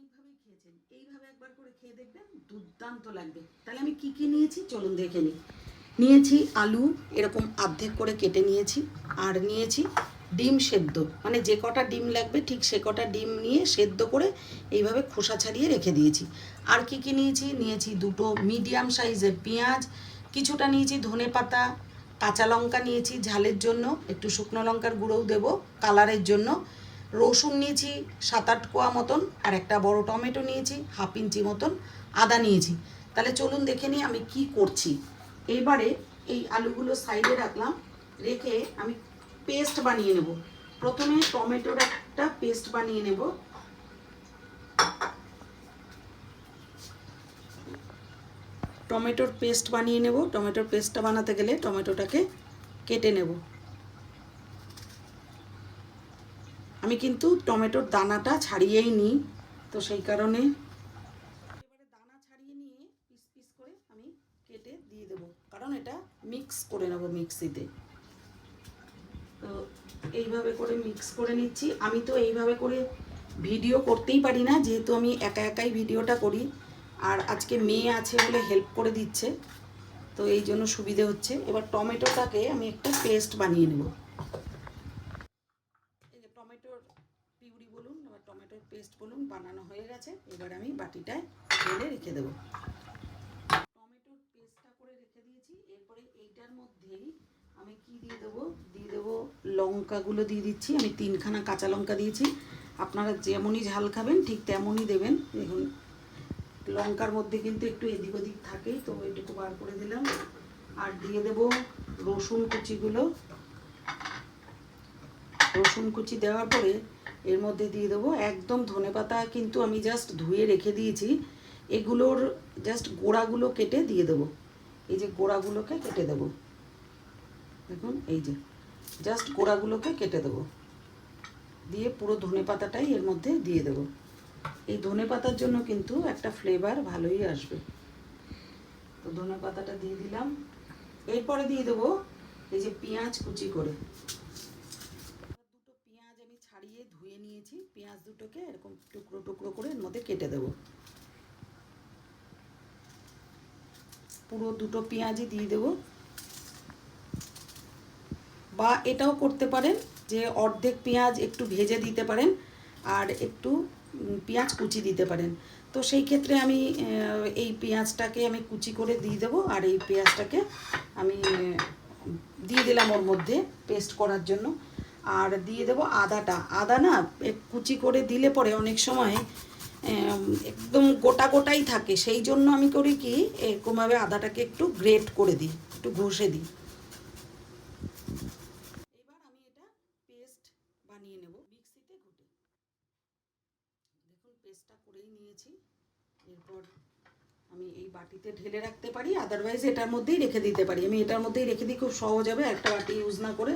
অনেকভাবেই খেয়েছেন। এইভাবে একবার করে খেয়ে দেখবেন দুর্দান্ত লাগবে। তাহলে আমি কি কি নিয়েছি চলুন দেখে নিই। নিয়েছি আলু, এরকম অর্ধেক করে কেটে নিয়েছি, আর নিয়েছি ডিম সেদ্ধ। মানে যে কটা ডিম লাগবে ঠিক সে কটা ডিম নিয়ে সেদ্ধ করে এইভাবে খোসা ছাড়িয়ে রেখে দিয়েছি। আর কি কি নিয়েছি? নিয়েছি দুটো মিডিয়াম সাইজের পেঁয়াজ, কিছুটা নিয়েছি ধনে পাতা, কাঁচা লঙ্কা নিয়েছি ঝালের জন্য, একটু শুকনো লঙ্কার গুঁড়োও দেবো, কালারের জন্য। রসুন নিয়েছি, সাত আট কোয়া মতন, আর একটা বড় টমেটো নিয়েছি, হাফ ইঞ্চি মতন আদা নিয়েছি। তাহলে চলুন দেখে নিই আমি কি করছি। এইবারে এই আলুগুলো সাইডে রাখলাম, রেখে আমি পেস্ট বানিয়ে নেব। প্রথমে টমেটোর একটা পেস্ট বানিয়ে নেব। টমেটোর পেস্ট বানিয়ে নেব। টমেটোর পেস্টটা বানাতে গেলে টমেটোটাকে কেটে নেব। আমি কিন্তু টমেটোর দানাটা ছাড়িয়েই নিই, তো সেই কারণে দানা ছাড়িয়ে নিয়ে পিস পিস করে আমি কেটে দিয়ে দেবো। কারণ এটা মিক্স করে নেব মিক্সিতে। তো এইভাবে করে মিক্স করে নিচ্ছি। আমি তো এইভাবে করে ভিডিও করতেই পারি না, যেহেতু আমি একা একাই ভিডিওটা করি। আর আজকে মেয়ে আছে বলে হেল্প করে দিচ্ছে, তো এই জন্য সুবিধে হচ্ছে। এবার টমেটোটাকে আমি একটা পেস্ট বানিয়ে নেব এই যে টমেটোর পিউরি বলুন বা বলুন বানানো হয়ে গেছে। এবার আমি বাটিটায় ঢেলে রেখে দেবো। টমেটোর পেস্টটা করে রেখে দিয়েছি। এরপরে এইটার মধ্যেই আমি কি দিয়ে দেবো? দিয়ে দেবো লঙ্কাগুলো দিয়ে দিচ্ছি। আমি তিনখানা কাঁচা লঙ্কা দিয়েছি। আপনারা যেমনই ঝাল খাবেন, ঠিক তেমনই দেবেন। দেখুন, লঙ্কার মধ্যে কিন্তু একটু এদিক ওদিক থাকেই তো এটুকু বার করে দিলাম। আর দিয়ে দেব রসুন কুচিগুলো। রসুন কুচি দেওয়ার পরে এর মধ্যে দিয়ে দেবো। একদম ধনেপাতা কিন্তু আমি জাস্ট ধুয়ে রেখে দিয়েছি। এগুলোর জাস্ট গোড়াগুলো কেটে দিয়ে দেবো। এই যে গোড়াগুলোকে কেটে দেবো। দেখুন, এই যে জাস্ট গোড়াগুলোকে কেটে দেবো। দিয়ে পুরো ধনে পাতাটাই এর মধ্যে দিয়ে দেবো। এই ধনে পাতার জন্য কিন্তু একটা ফ্লেভার ভালোই আসবে। তো ধনে পাতাটা দিয়ে দিলাম। এরপরে দিয়ে দেবো এই যে পেঁয়াজ কুচি করে দুটো পেঁয়াজ আমি ছাড়িয়ে ধুয়ে নিয়েছি, পেঁয়াজ দুটোকে এরকম টুকরো টুকরো করে এর মধ্যে কেটে দেবো। পুরো দুটো পেঁয়াজই দিয়ে দেবো। বা এটাও করতে পারেন যে অর্ধেক পেঁয়াজ একটু ভেজে দিতে পারেন আর একটু পেঁয়াজ কুচি দিতে পারেন। তো সেই ক্ষেত্রে আমি এই পেঁয়াজটাকে আমি কুচি করে দিয়ে দেবো আর এই পেঁয়াজটাকে আমি দিয়ে দিলাম ওর মধ্যে পেস্ট করার জন্য। আর দিয়ে দেবো আদাটা। আদা না কুচি করে দিলে পরে অনেক সময় একদম গোটা গোটাই থাকে। সেই জন্য আমি করি কি, এরকমভাবে আদাটাকে একটু গ্রেট করে দিই, একটু ঘষে দিই। এবার আমি এটা পেস্ট বানিয়ে নেব, মিক্সিতে ঘুটে। দেখুন, পেস্টটা করেই নিয়েছি। এরপর আমি এই বাটিতে ঢেলে রাখতে পারি আদারওয়াইজ এটার মধ্যেই রেখে দিতে পারি। আমি এটার মধ্যেই রেখে দিই, খুব সহজ হবে একটা বাটি ইউজ না করে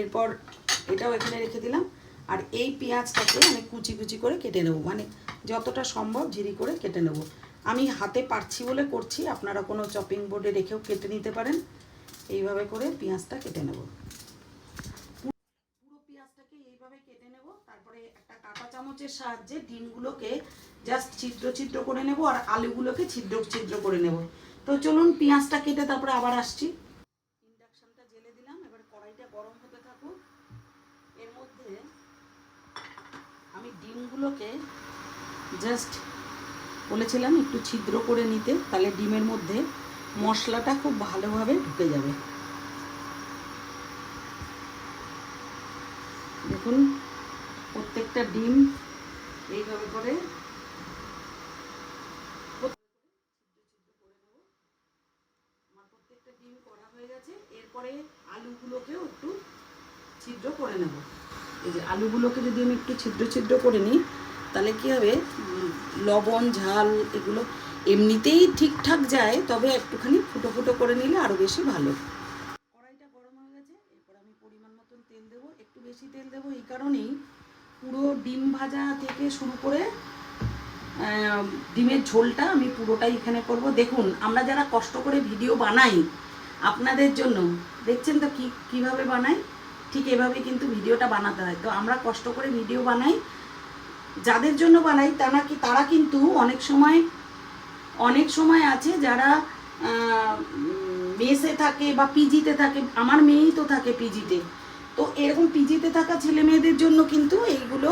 এরপর এটাও এখানে রেখে দিলাম। আর এই পেঁয়াজটাকে আমি কুচি কুচি করে কেটে নেব। মানে যতটা সম্ভব ঝিরি করে কেটে নেব। আমি হাতে পারছি বলে করছি, আপনারা কোনো চপিং বোর্ডে রেখেও কেটে নিতে পারেন। এইভাবে করে পেঁয়াজটা কেটে নেব। পুরো পেঁয়াজটাকে এইভাবে কেটে নেব। তারপরে একটা কাঁটা চামচের সাহায্যে ডিমগুলোকে জাস্ট ছিদ্র ছিদ্র করে নেব আর আলুগুলোকে ছিদ্র ছিদ্র করে নেব। তো চলুন পেঁয়াজটা কেটে তারপরে আবার আসছি ইন্ডাকশনটা জেলে দিলাম এবার কড়াইটা গরম হতে থাকুক এর মধ্যে আমি ডিমগুলোকে জাস্ট বলেছিলাম একটু ছিদ্র করে নিতে, তাহলে ডিমের মধ্যে মশলাটা খুব ভালোভাবে ঢুকে যাবে। দেখুন, প্রত্যেকটা ডিম এইভাবে করে প্রত্যেকটা ডিম করা হয়ে গেছে। এরপরে আলুগুলোকেও একটু ছিদ্র করে নেব। আলুগুলোকে যদি আমি একটু ছিদ্র ছিদ্র করে নিই, তাহলে কি হবে? লবণ, ঝাল এগুলো এমনিতেই ঠিকঠাক যায়, তবে একটুখানি ফুটো ফুটো করে নিলে আরও বেশি ভালো। কড়াইটা গরম হয়ে গেছে, এরপর আমি পরিমাণ মতন তেল দেবো, একটু বেশি তেল দেবো এই কারণেই পুরো ডিম ভাজা থেকে শুরু করে ডিমের ঝোলটা আমি পুরোটাই এখানে করব। দেখুন, আমরা যারা কষ্ট করে ভিডিও বানাই আপনাদের জন্য, দেখছেন তো কি, কীভাবে বানাই? ঠিক এভাবে কিন্তু ভিডিওটা বানাতে হয়। তো আমরা কষ্ট করে ভিডিও বানাই। যাদের জন্য বানাই, তারা কি তারা কিন্তু অনেক সময় অনেক সময় আছে যারা মেসে থাকে বা পিজিতে থাকে। আমার মেয়েই তো থাকে পিজিতে। তো এরকম পিজিতে থাকা ছেলে মেয়েদের জন্য কিন্তু এইগুলো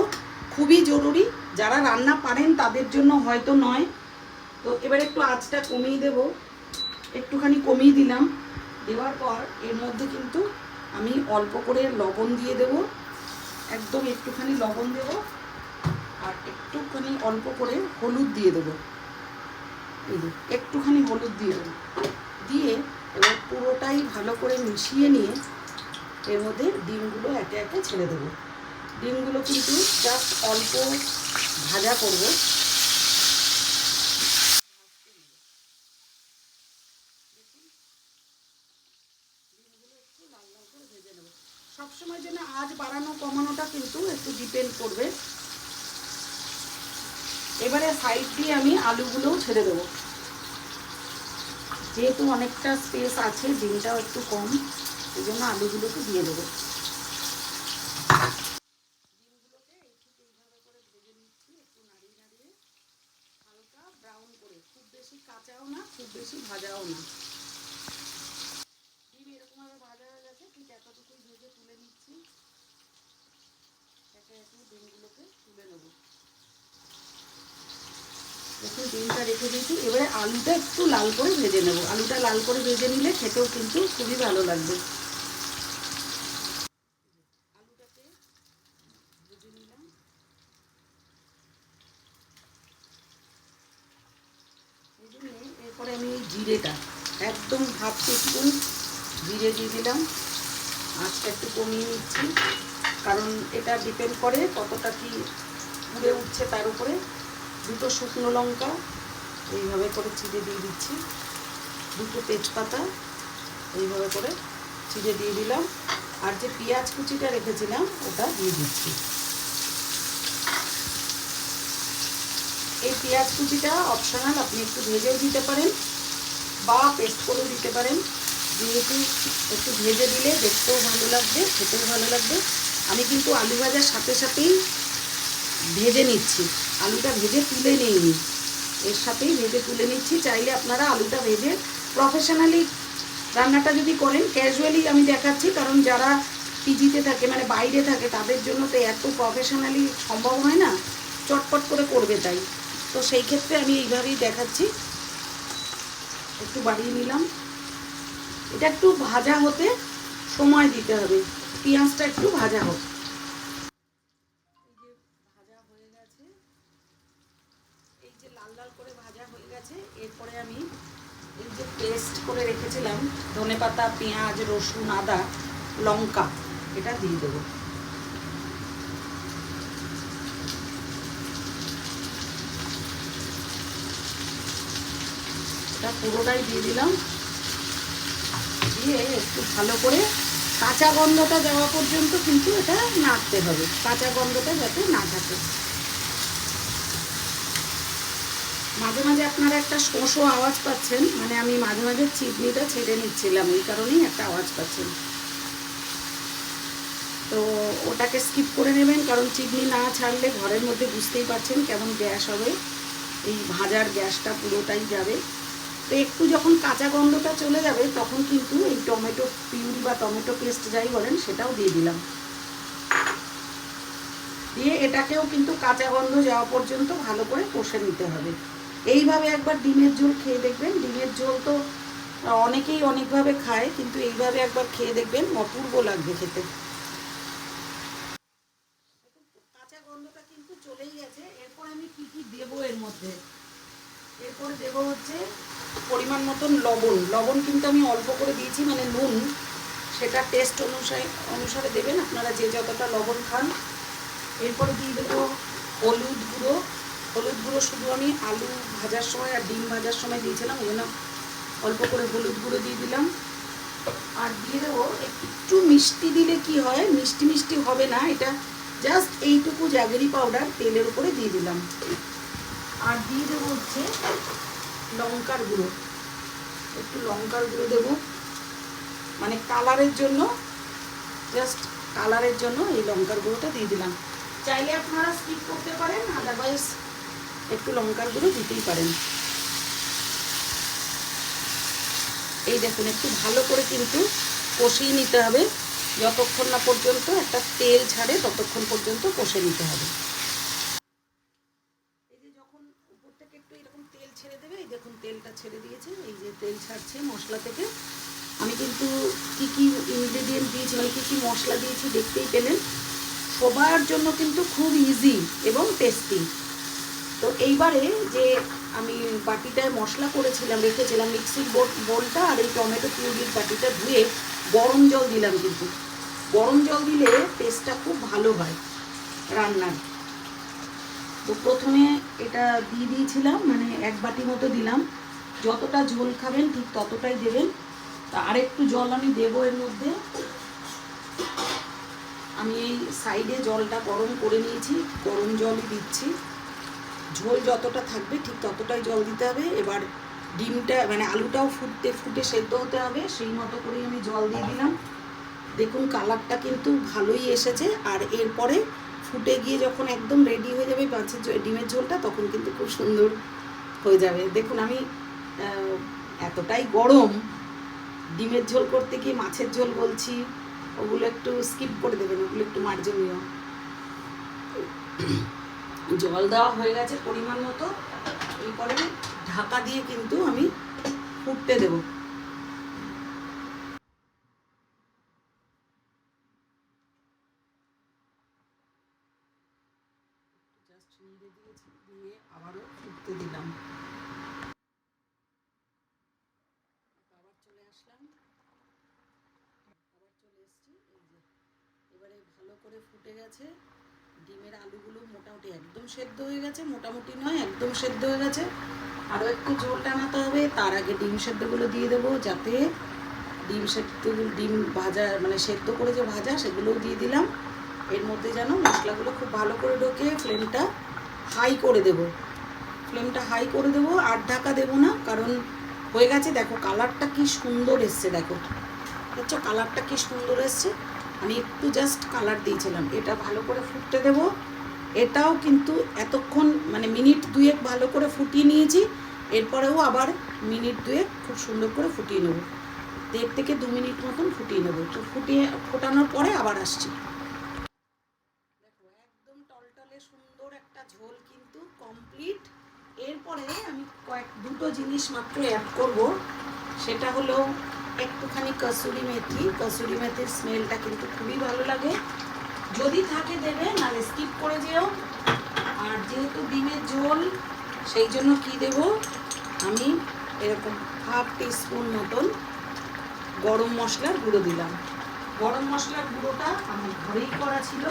খুবই জরুরি। যারা রান্না পারেন, তাদের জন্য হয়তো নয়। তো এবার একটু আঁচটা কমিয়ে দেব। একটুখানি কমিয়ে দিলাম। দেওয়ার পর এর মধ্যে কিন্তু আমি অল্প করে লবণ দিয়ে দেব। একদম একটুখানি লবণ দেব আর একটুখানি অল্প করে হলুদ দিয়ে দেবো। একটুখানি হলুদ দিয়ে দেবো। দিয়ে এবার পুরোটাই ভালো করে মিশিয়ে নিয়ে এর মধ্যে ডিমগুলো একে একে ছেড়ে দেবো। ডিমগুলো কিন্তু জাস্ট অল্প ভাজা করব সবসময় জন্য আজ বাড়ানো কমানোটা কিন্তু একটু ডিপেন্ড করবে। এবারে সাইড দিয়ে আমি আলুগুলোও ছেড়ে দেবো। যেহেতু অনেকটা স্পেস আছে, ডিমটাও একটু কম, এই জন্য আলুগুলোকে দিয়ে দেবো। ব্রাউন খুব বেশি কাঁচাও না, খুব বেশি ভাজাও না ডিম এরকমভাবে ভাজা হয়ে গেছে ঠিক এতটুকুই ভেজে তুলে নিচ্ছি এবারে আলুটা একটু লাল করে ভেজে নেব। আলুটা লাল করে ভেজে নিলে খেতেও কিন্তু খুবই ভালো লাগবে। এরপরে আমি এই জিরেটা, একদম হাফ টিস্পুন জিরে দিয়ে দিলাম। আঁচটা একটু কমিয়ে নিচ্ছি। কারণ এটা ডিপেন্ড করে কতটা কি পুড়ে উঠছে তার উপরে। দুটো শুকনো লঙ্কা, এইভাবে করে চিড়ে দিয়ে দিচ্ছি। দুটো তেজপাতা, এইভাবে করে চিড়ে দিয়ে দিলাম। আর যে পেঁয়াজ কুচিটা রেখেছিলাম, ওটা দিয়ে দিচ্ছি। এই পেঁয়াজ কুচিটা অপশনাল আপনি একটু ভেজেও দিতে পারেন বা পেস্ট করেও দিতে পারেন। যেহেতু একটু ভেজে দিলে দেখতেও ভালো লাগবে, খেতেও ভালো লাগবে। আমি কিন্তু আলু ভাজার সাথে সাথেই ভেজে নিচ্ছি। আলুটা ভেজে তুলে নিইনি। এর সাথেই ভেজে তুলে নিচ্ছি। চাইলে আপনারা আলুটা ভেজে প্রফেশনালি রান্নাটা যদি করেন ক্যাজুয়ালি আমি দেখাচ্ছি, কারণ যারা পিজিতে থাকে মানে বাইরে থাকে, তাদের জন্য তো এত প্রফেশনালি সম্ভব হয় না। চটপট করে করবে তাই। তো সেই ক্ষেত্রে আমি এইভাবেই দেখাচ্ছি। একটু বাড়িয়ে নিলাম। এটা একটু ভাজা হতে সময় দিতে হবে। পেঁয়াজটা একটু ভাজা হোক। এই যে লাল লাল করে ভাজা হয়ে গেছে, এরপরে আমি এই যে পেস্ট করে রেখেছিলাম, ধনে পাতা, পেঁয়াজ, রসুন, আদা, লঙ্কা, এটা দিয়ে দেবো। এটা পুরোটাই দিয়ে দিলাম। দিয়ে একটু ভালো করে কাঁচা গন্ধটা যাওয়া পর্যন্ত কিন্তু এটা নাড়তে হবে। কাঁচা গন্ধটা যাতে না থাকে। মাঝে মাঝে আপনারা একটা শোঁশো আওয়াজ পাচ্ছেন মানে আমি মাঝে মাঝে চিটনিটা ছেড়ে নিচ্ছিলাম, এই কারণেই একটা আওয়াজ পাচ্ছেন। তো ওটাকে স্কিপ করে নেবেন, কারণ চিটনি না ছাড়লে ঘরের মধ্যে বুঝতেই পারছেন কেমন গ্যাস হবে। এই ভাজার গ্যাসটা পুরোটাই যাবে। তো একটু যখন কাঁচা গন্ধটা চলে যাবে, তখন কিন্তু এই টমেটো পিউরি বা টমেটো পেস্ট যাই বলেন, সেটাও দিয়ে দিলাম। দিয়ে এটাকেও কিন্তু কাঁচা গন্ধ যাওয়া পর্যন্ত ভালো করে কষে নিতে হবে। এইভাবে একবার ডিমের ঝোল খেয়ে দেখবেন। ডিমের ঝোল তো অনেকেই অনেকভাবে খায়, কিন্তু এইভাবে একবার খেয়ে দেখবেন, অপূর্ব লাগবে খেতে। কাঁচা গন্ধটা কিন্তু চলেই গেছে। এরপর আমি কি কি দেবো এর মধ্যে? এরপর দেবো হচ্ছে পরিমাণ মতন লবণ। লবণ কিন্তু আমি অল্প করে দিয়েছি মানে নুন। সেটা টেস্ট অনুসারে অনুসারে দেবেন আপনারা যে যতটা লবণ খান। এরপরে দিয়ে দেবো হলুদ গুঁড়ো। হলুদ গুঁড়ো শুধু আমি আলু ভাজার সময় আর ডিম ভাজার সময় দিয়েছিলাম, ওই অল্প করে হলুদ গুঁড়ো দিয়ে দিলাম। আর দিয়ে দেবো একটু মিষ্টি দিলে কি হয়, মিষ্টি মিষ্টি হবে না, এটা জাস্ট এইটুকু জাগেরি পাউডার তেলের উপরে দিয়ে দিলাম। আর দিয়ে দেবো হচ্ছে লঙ্কার গুঁড়ো। একটু লঙ্কার গুঁড়ো দেবো। মানে কালারের জন্য জাস্ট কালারের জন্য এই লঙ্কার গুঁড়োটা দিয়ে দিলাম। চাইলে আপনারা স্কিপ করতে পারেন আদারওয়াইজ একটু লঙ্কার গুঁড়ো দিতেই পারেন। এই দেখুন, একটু ভালো করে কিন্তু কষিয়ে নিতে হবে। যতক্ষণ না পর্যন্ত একটা তেল ছাড়ে, ততক্ষণ পর্যন্ত কষে নিতে হবে এই যে যখন উপর থেকে একটু এরকম তেল ছেড়ে দেবে এই দেখুন তেলটা ছেড়ে দিয়েছে, এই যে তেল ছাড়ছে মশলা থেকে। আমি কিন্তু কি কি ইনগ্রেডিয়েন্ট দিয়েছি মানে কী কী মশলা দিয়েছি দেখতেই পেলেন। সবার জন্য কিন্তু খুব ইজি এবং টেস্টি তো এইবারে যে আমি বাটিটায় মশলা করেছিলাম, রেখেছিলাম মিক্সির বোলটা আর এই টমেটো পিউরির বাটিটা ধুয়ে গরম জল দিলাম কিন্তু। গরম জল দিলে টেস্টটা খুব ভালো হয় রান্নার। তো প্রথমে এটা দিয়ে দিয়েছিলাম মানে এক বাটি মতো দিলাম। যতটা ঝোল খাবেন, ঠিক ততটাই দেবেন। তা আরেকটু জল আমি দেবো এর মধ্যে। আমি এই সাইডে জলটা গরম করে নিয়েছি, গরম জলই দিচ্ছি। ঝোল যতটা থাকবে, ঠিক ততটাই জল দিতে হবে। এবার ডিমটা মানে আলুটাও ফুটতে, ফুটে সেদ্ধ হতে হবে, সেই মতো করেই আমি জল দিয়ে দিলাম। দেখুন কালারটা কিন্তু ভালোই এসেছে, আর এরপরে ফুটে গিয়ে যখন একদম রেডি হয়ে যাবে ঝো- ডিমের ঝোলটা, তখন কিন্তু খুব সুন্দর হয়ে যাবে। দেখুন আমি এতটাই গরম, ডিমের ঝোল করতে কি মাছের ঝোল বলছি? ওগুলো একটু স্কিপ করে দেবেন, ওগুলো একটু মার্জনীয়। জল দেওয়া হয়ে গেছে পরিমাণ মতো, এরপরে ঢাকা দিয়ে কিন্তু আমি ফুটতে দেব জাস্ট নিড়ে দিয়েছি দিয়ে আবারও ফুটতে দিলাম আবার চলে আসলাম আবার চলে এসেছি এই যে এবারে ভালো করে ফুটে গেছে। ডিমের আলুগুলো মোটামুটি একদম সেদ্ধ হয়ে গেছে, মোটামুটি নয়, একদম সেদ্ধ হয়ে গেছে। আরও একটু ঝোল টানাতে হবে, তার আগে ডিম সেদ্ধগুলো দিয়ে দেবো, যাতে ডিম সেদ্ধ, ডিম ভাজা মানে সেদ্ধ করে যে ভাজা সেগুলোও দিয়ে দিলাম। এর মধ্যে যেন মশলাগুলো খুব ভালো করে ঢোকে, ফ্লেমটা হাই করে দেব। ফ্লেমটা হাই করে দেবো, আর ঢাকা দেবো না, কারণ হয়ে গেছে, দেখো কালারটা কি সুন্দর এসছে, দেখো। দেখছ কালারটা কি সুন্দর এসছে? আমি একটু জাস্ট কালার দিয়েছিলাম। এটা ভালো করে ফুটতে দেব। এটাও কিন্তু এতক্ষণ মানে মিনিট দুয়েক ভালো করে ফুটিয়ে নিয়েছি। এরপরেও আবার মিনিট দুয়েক খুব সুন্দর করে ফুটিয়ে নেব। দেড় থেকে দু মিনিট মতন ফুটিয়ে নেব। তো ফুটিয়ে, ফোটানোর পরে আবার আসছি। একদম টলটলে সুন্দর একটা ঝোল কিন্তু কমপ্লিট এরপরে আমি কয়েক, দুটো জিনিস মাত্র অ্যাড করব। সেটা হলো একটুখানি কসুরি মেথি। কসুরি মেথির স্মেলটা কিন্তু খুবই ভালো লাগে। যদি থাকে দেবে, নাহলে স্কিপ করে যেও। আর যেহেতু ডিমের ঝোল, সেই জন্য কি দেব? আমি এরকম হাফ টিস্পুন মতন গরম মশলার গুঁড়ো দিলাম। গরম মশলার গুঁড়োটা আমার ঘরেই করা ছিল।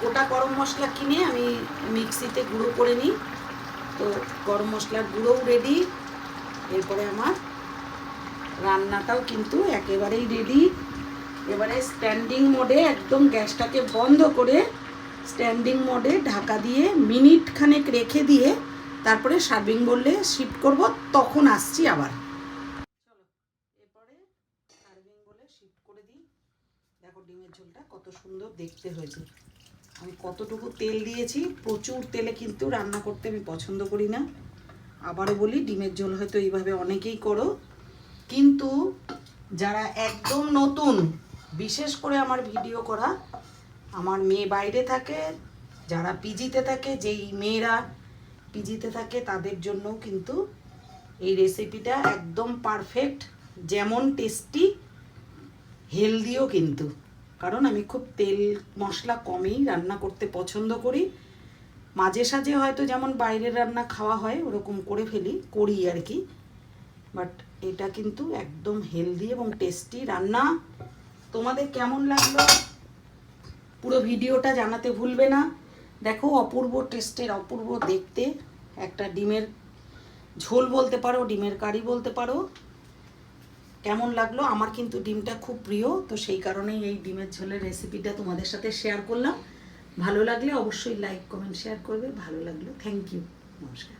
গোটা গরম মশলা কিনে আমি মিক্সিতে গুঁড়ো করে নিই। তো গরম মশলার গুঁড়োও রেডি এরপরে আমার রান্নাটাও কিন্তু একেবারেই রেডি এবারে স্ট্যান্ডিং মোডে একদম গ্যাসটাকে বন্ধ করে স্ট্যান্ডিং মোডে ঢাকা দিয়ে মিনিট খানেক রেখে দিয়ে তারপরে সার্ভিং বললে শিফট করব, তখন আসছি আবার। চলো সার্ভিং বলে শিফট করে দিই। ডিমের ঝোলটা কত সুন্দর দেখতে হয়েছে। আমি কতটুকু তেল দিয়েছি, প্রচুর তেলে কিন্তু রান্না করতে আমি পছন্দ করি না। আবারও বলি, ডিমের ঝোল হয়তো এইভাবে অনেকেই করো। কিন্তু যারা একদম নতুন, বিশেষ করে আমার ভিডিও করা, আমার মেয়ে বাইরে থাকে, যারা পিজিতে থাকে, যেই মেয়েরা পিজিতে থাকে, তাদের জন্য কিন্তু এই রেসিপিটা একদম পারফেক্ট যেমন টেস্টি হেলদিও কিন্তু। কারণ আমি খুব তেল, মশলা কমেই রান্না করতে পছন্দ করি। মাঝে সাঝে হয়তো যেমন বাইরের রান্না খাওয়া হয়, ওরকম করে ফেলি, করি আর কি। বাট এটা কিন্তু একদম হেলদি এবং টেস্টি রান্না। তোমাদের কেমন লাগল? পুরো ভিডিওটা জানাতে ভুলবে না। দেখো, অপূর্ব টেস্টের অপূর্ব দেখতে। একটা ডিমের ঝোল বলতে পারো, ডিমের কারি বলতে পারো। কেমন লাগল? আমার কিন্তু ডিমটা খুব প্রিয়, তো সেই কারণেই এই ডিমের ঝোলের রেসিপিটা তোমাদের সাথে শেয়ার করলাম। ভালো লাগলে অবশ্যই লাইক কমেন্ট শেয়ার করবে। ভালো লাগল থ্যাংক ইউ নমস্কার।